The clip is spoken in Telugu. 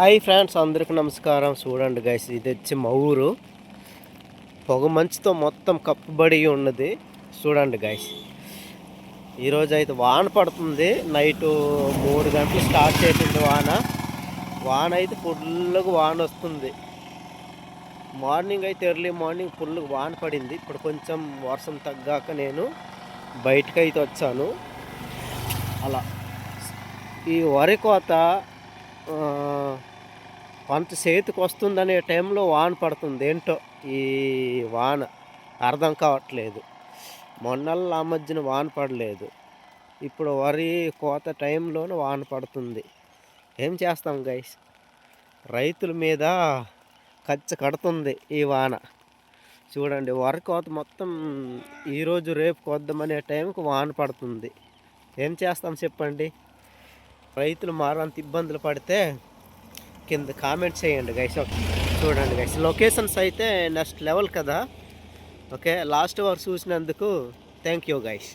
హాయ్ ఫ్రెండ్స్ అందరికి నమస్కారం. చూడండి గైస్ ఇది వచ్చి మా ఊరు. పొగ మంచుతో మొత్తం కప్పబడి ఉన్నది. చూడండి గైస్ ఈరోజు అయితే వాన పడుతుంది. నైట్ మూడు గంటలు స్టార్ట్ చేసింది వాన. వాన అయితే ఫుల్గా వాన వస్తుంది. మార్నింగ్ అయితే ఎర్లీ మార్నింగ్ ఫుల్గా వాన పడింది. ఇప్పుడు కొంచెం వర్షం తగ్గాక నేను బయటకు అయితే వచ్చాను. అలా. ఈ వరి కోత పంట చేతికి వస్తుందనే టైంలో వాన పడుతుంది. ఏంటో ఈ వాన అర్థం కావట్లేదు. మొన్నల్లా మధ్యన వాన పడలేదు. ఇప్పుడు వరి కోత టైంలోనే వాన పడుతుంది. ఏం చేస్తాం గైస్ రైతుల మీద ఖర్చు కడుతుంది ఈ వాన. చూడండి వరి కోత మొత్తం ఈరోజు రేపు కొద్దామనే టైంకి వాన పడుతుంది. ఏం చేస్తాం చెప్పండి? రైతులు మారంత ఇబ్బందులు పడితే కింద కామెంట్ చేయండి గైస్ చూడండి గైస్ లొకేషన్స్ అయితే నెక్స్ట్ లెవెల్ కదా. ఓకే. లాస్ట్ వరకు చూసినందుకు థ్యాంక్ యూ గైస్